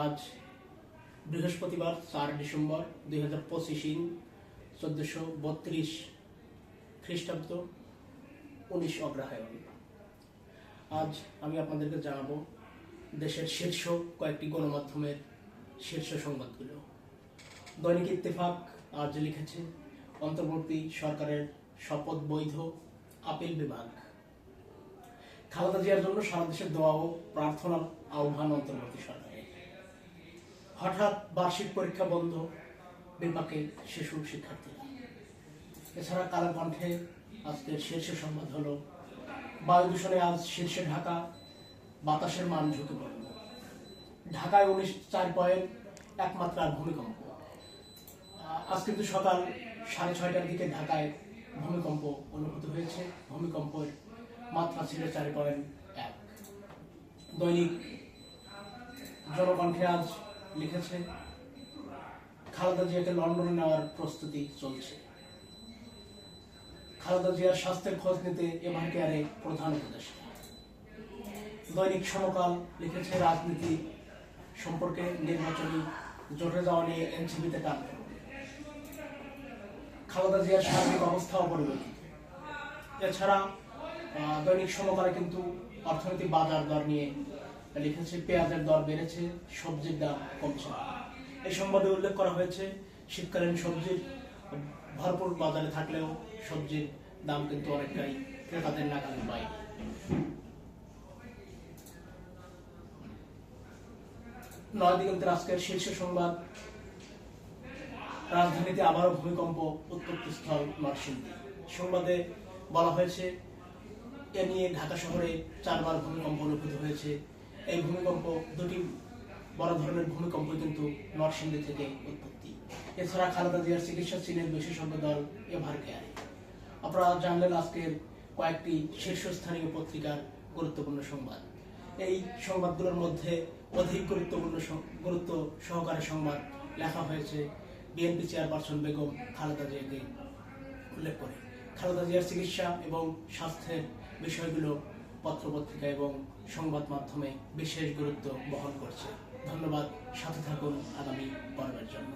আজ বৃহস্পতিবার, চার ডিসেম্বর দুই হাজার পঁচিশ ইন চোদ্দশো বত্রিশ খ্রিস্টাব্দ উনিশ অগ্রহায়ণ। আজ আমি আপনাদেরকে জানাব দেশের শীর্ষ কয়েকটি গণমাধ্যমের শীর্ষ সংবাদগুলো। দৈনিক ইত্তেফাক আজ লিখেছে, অন্তর্বর্তী সরকারের শপথ বৈধ আপিল বিভাগ। খালেদা জিয়ার জন্য সারা দেশের দোয়া ও প্রার্থনার আহ্বান অন্তর্বর্তী সরকারের। হঠাৎ বার্ষিক পরীক্ষা বন্ধ, বিপাকে শিশু শিক্ষার্থীরা এছাড়া কালো কণ্ঠে আজকের শীর্ষ সংবাদ হলো, বায়ু দূষণে আজ শীর্ষে ঢাকা, বাতাসের মান ঝুঁকে পড়ল। ঢাকায় উনিশ চার পয়েন্ট একমাত্রার ভূমিকম্প। আজ কিন্তু সকাল সাড়ে ছয়টার দিকে ঢাকায় ভূমিকম্প অনুভূত হয়েছে। ভূমিকম্পের মাত্রা ছিল চার পয়েন্ট এক। দৈনিক জনকণ্ঠে আজ লিখেছে। খালেদা জিয়াকে লন্ডনে নেওয়ার প্রস্তুতি চলছে। খালেদা জিয়ার স্বাস্থ্যের খোঁজ নিতে এমআর কেয়ারে প্রধান উপদেষ্টা। দৈনিক সমকাল লিখেছে, রাজনীতি সম্পর্কে নির্বাচনী জটে যাওয়া নিয়ে এনসিপিতে টান। খালেদা জিয়ার শারীরিক অবস্থা অপরিবর্তিত। এছাড়া দৈনিক সমকালে কিন্তু অর্থনৈতিক বাজার দর নিয়ে লিখেছে পেঁয়াজের দর বেড়েছে, সবজির দাম কমছে। এই সংবাদে উল্লেখ করা হয়েছে, শীতকালীন সবজির ভরপুর বাজারে থাকলেও সবজির দাম কিন্তু অনেকটাই ক্রেতাদের নাগালের বাইরে নয় দিগন্তের আজকের শীর্ষ সংবাদ, রাজধানীতে আবারও ভূমিকম্প উৎপত্তি স্থল নরসিংদী সংবাদে বলা হয়েছে, এ নিয়ে ঢাকা শহরে চারবার ভূমিকম্প অনুভূত হয়েছে এই ভূমিকম্প দুটি বড় ধরনের ভূমিকম্প কিন্তু নরসিংদী থেকে উৎপত্তি। এছাড়া খালেদা জিয়ার চিকিৎসা চীনের বিশেষজ্ঞ দল এভার কেয়ারে আপনারা জানলেন আজকের কয়েকটি শীর্ষস্থানীয় পত্রিকার গুরুত্বপূর্ণ সংবাদ। এই সংবাদগুলোর মধ্যে অধিক গুরুত্বপূর্ণ গুরুত্ব সহকারে সংবাদ লেখা হয়েছে বিএনপি চেয়ারপারসন বেগম খালেদা জিয়াকে উল্লেখ করে। খালেদা জিয়ার চিকিৎসা এবং স্বাস্থ্যের বিষয়গুলো পত্রপত্রিকা এবং সংবাদ মাধ্যমে বিশেষ গুরুত্ব বহন করছে। ধন্যবাদ সাথে থাকুন আগামী পর্বের জন্য।